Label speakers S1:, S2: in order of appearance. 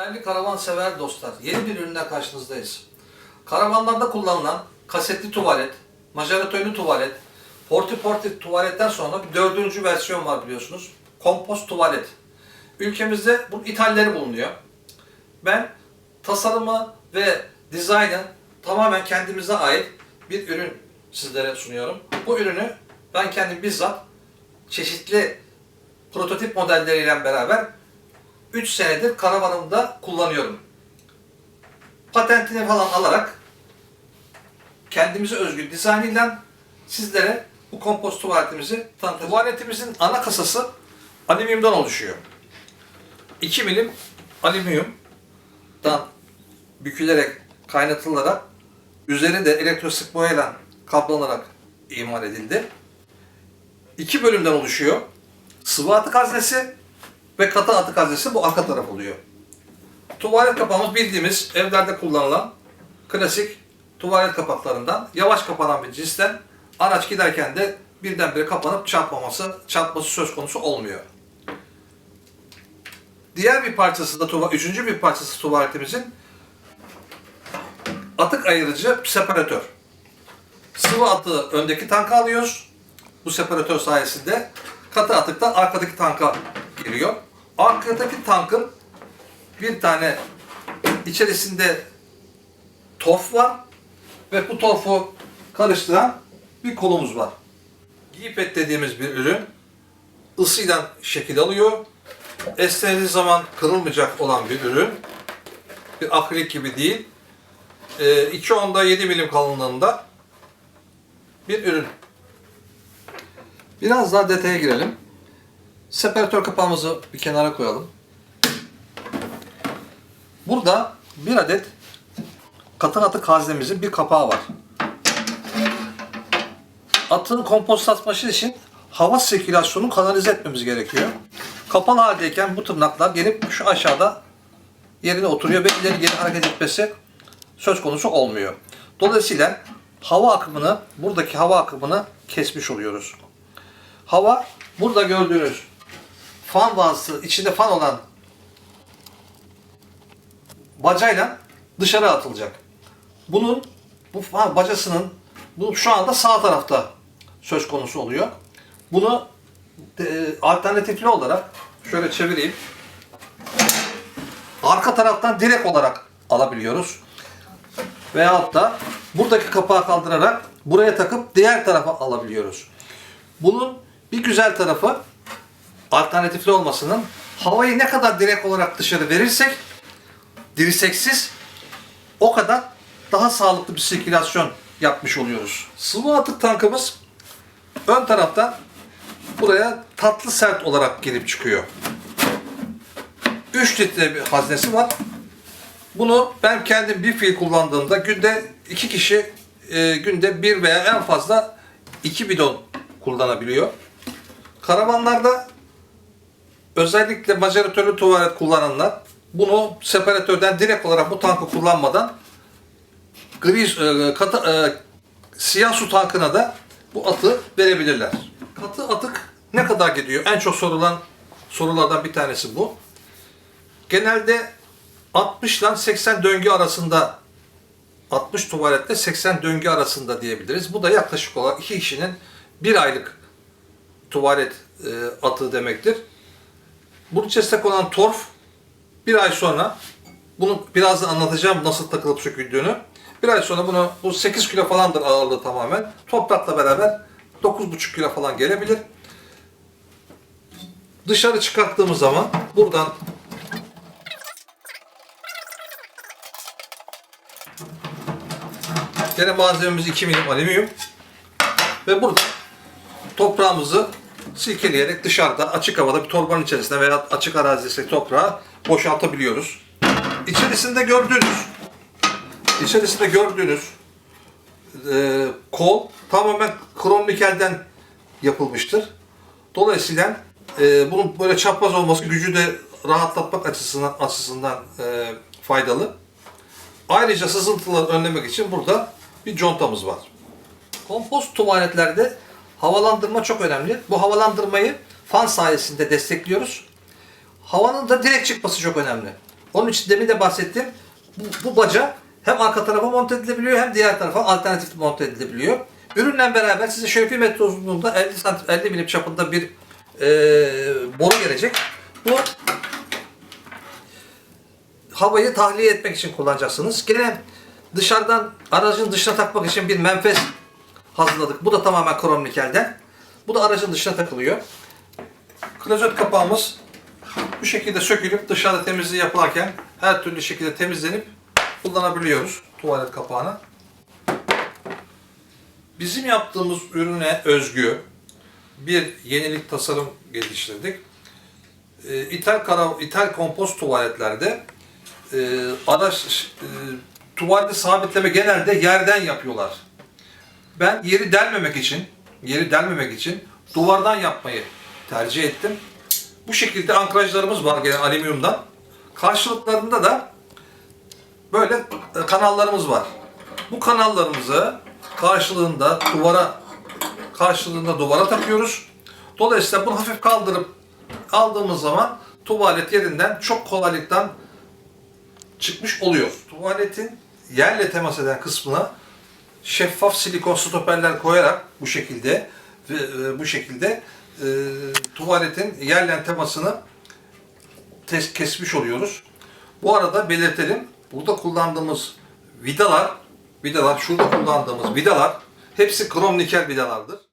S1: Değerli karavan sever dostlar, yeni bir ürünle karşınızdayız. Karavanlarda kullanılan kasetli tuvalet, majoratörlü tuvalet, porti porti tuvaletten sonra bir dördüncü versiyon var biliyorsunuz. Kompost tuvalet. Ülkemizde bu ithalleri bulunuyor. Ben tasarımı ve dizaynı tamamen kendimize ait bir ürün sizlere sunuyorum. Bu ürünü ben kendim bizzat çeşitli prototip modelleriyle beraber 3 senedir karavanımda kullanıyorum. Patentini falan alarak kendimize özgü dizaynıyla sizlere bu kompost tuvaletimizi tanıtacağım. Tuvaletimizin ana kasası alüminyumdan oluşuyor. 2 milim alüminyumdan bükülerek, kaynatılarak üzeri de elektrostik boyayla kaplanarak imal edildi. İki bölümden oluşuyor. Sıvı atık haznesi ve katı atık haznesi bu arka taraf oluyor. Tuvalet kapağımız bildiğimiz evlerde kullanılan klasik tuvalet kapaklarından yavaş kapanan bir cinsten araç giderken de birdenbire kapanıp çarpmaması, çarpması söz konusu olmuyor. Diğer bir parçası da tuva, üçüncü bir parçası tuvaletimizin atık ayırıcı separatör. Sıvı atığı öndeki tanka alıyoruz. Bu separatör sayesinde katı atık da arkadaki tanka giriyor. Arkadaki tankın bir tane içerisinde torf var ve bu torfu karıştıran bir kolumuz var. Giypet dediğimiz bir ürün ısıyla şekil alıyor. Esnediği zaman kırılmayacak olan bir ürün. Bir akrilik gibi değil. Ee, 2 onda 7 milim kalınlığında bir ürün. Biraz daha detaya girelim. Separatör kapağımızı bir kenara koyalım. Burada bir adet katı atık haznemizin bir kapağı var. Atığın kompostlaşması için hava sirkülasyonunu kanalize etmemiz gerekiyor. Kapalı haldeyken bu tırnaklar gelip şu aşağıda yerine oturuyor ve ileri geri hareket etmesi söz konusu olmuyor. Dolayısıyla hava akımını, buradaki hava akımını kesmiş oluyoruz. Hava burada gördüğünüz fan vazı, içinde fan olan bacayla dışarı atılacak. Bunun bu fan bacasının bu şu anda sağ tarafta söz konusu oluyor. Bunu e, alternatifli olarak şöyle çevireyim. Arka taraftan direkt olarak alabiliyoruz. Veyahut da buradaki kapağı kaldırarak buraya takıp diğer tarafa alabiliyoruz. Bunun bir güzel tarafı alternatifli olmasının havayı ne kadar direkt olarak dışarı verirsek dirseksiz o kadar daha sağlıklı bir sirkülasyon yapmış oluyoruz. Sıvı atık tankımız ön taraftan buraya tatlı sert olarak girip çıkıyor. 3 litre bir haznesi var. Bunu ben kendim bir fil kullandığımda günde iki kişi e, günde bir veya en fazla iki bidon kullanabiliyor. Karavanlarda özellikle majoratörlü tuvalet kullananlar bunu separatörden direkt olarak bu tankı kullanmadan gri e, katı, e, siyah su tankına da bu atı verebilirler. Katı atık ne kadar gidiyor? En çok sorulan sorulardan bir tanesi bu. Genelde 60 ile 80 döngü arasında 60 tuvalette 80 döngü arasında diyebiliriz. Bu da yaklaşık olarak iki kişinin bir aylık tuvalet e, atığı demektir. Bunun içerisinde konan torf bir ay sonra bunu biraz da anlatacağım nasıl takılıp söküldüğünü. Bir ay sonra bunu bu 8 kilo falandır ağırlığı tamamen. Toprakla beraber 9,5 kilo falan gelebilir. Dışarı çıkarttığımız zaman buradan Gene malzememiz 2 milim alüminyum. Ve burada toprağımızı silkeleyerek dışarıda açık havada bir torbanın içerisinde veya açık arazideki toprağı boşaltabiliyoruz. İçerisinde gördüğünüz içerisinde gördüğünüz e, kol tamamen krom nikelden yapılmıştır. Dolayısıyla e, bunun böyle çapraz olması gücü de rahatlatmak açısından açısından e, faydalı. Ayrıca sızıntıları önlemek için burada bir contamız var. Kompost tuvaletlerde havalandırma çok önemli. Bu havalandırmayı fan sayesinde destekliyoruz. Havanın da direkt çıkması çok önemli. Onun için demin de bahsettim. Bu, bu baca hem arka tarafa monte edilebiliyor hem diğer tarafa alternatif monte edilebiliyor. Ürünle beraber size şöyle bir metre uzunluğunda 50 santim 50 milim çapında bir e, boru gelecek. Bu havayı tahliye etmek için kullanacaksınız. Gene dışarıdan aracın dışına takmak için bir menfez hazırladık. Bu da tamamen krom nikelden. Bu da aracın dışına takılıyor. Klozet kapağımız bu şekilde sökülüp dışarıda temizliği yapılarken her türlü şekilde temizlenip kullanabiliyoruz tuvalet kapağını. Bizim yaptığımız ürüne özgü bir yenilik tasarım geliştirdik. Ee, İthal, kara, kompost tuvaletlerde e, araç e, tuvaleti sabitleme genelde yerden yapıyorlar. Ben yeri delmemek için, yeri delmemek için duvardan yapmayı tercih ettim. Bu şekilde ankrajlarımız var gene alüminyumdan. Karşılıklarında da böyle e, kanallarımız var. Bu kanallarımızı karşılığında duvara karşılığında duvara takıyoruz. Dolayısıyla bunu hafif kaldırıp aldığımız zaman tuvalet yerinden çok kolaylıkla çıkmış oluyor. Tuvaletin yerle temas eden kısmına şeffaf silikon stoperler koyarak bu şekilde e, bu şekilde e, tuvaletin yerle temasını tes- kesmiş oluyoruz. Bu arada belirtelim. Burada kullandığımız vidalar, vidalar, şurada kullandığımız vidalar hepsi krom nikel vidalardır.